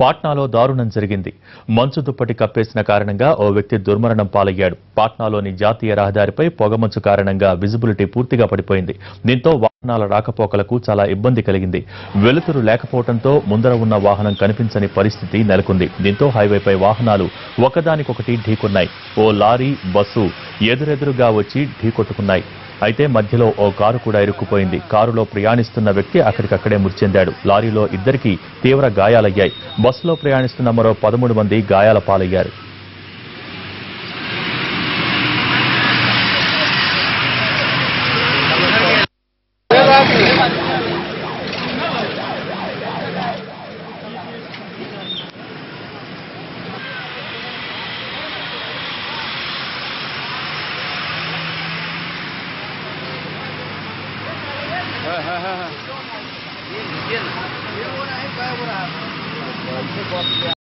పాట్నాలో దారుణం జరిగింది. మంచు దుప్పటి కప్పేసిన కారణంగా ఓ వ్యక్తి దుర్మరణం పాలయ్యాడు. పాట్నాలోని జాతీయ రహదారిపై పొగమంచు కారణంగా విజిబిలిటీ పూర్తిగా పడిపోయింది. దీంతో వాహనాల రాకపోకలకు చాలా ఇబ్బంది కలిగింది. వెలుతురు లేకపోవడంతో ముందర ఉన్న వాహనం కనిపించని పరిస్థితి నెలకొంది. దీంతో హైవేపై వాహనాలు ఒకదానికొకటి ఢీకొన్నాయి. ఓ లారీ బస్సు ఎదురెదురుగా వచ్చి ఢీకొట్టుకున్నాయి. అయితే మధ్యలో ఓ కారు కూడా ఇరుక్కుపోయింది. కారులో ప్రయాణిస్తున్న వ్యక్తి అక్కడికక్కడే మృతి చెందాడు లారీలో ఇద్దరికి తీవ్ర గాయాలయ్యాయి. బస్సులో ప్రయాణిస్తున్న మరో పదమూడు మంది గాయాల పాలయ్యారు. 哎哎哎！你你进来，你我来，该我来。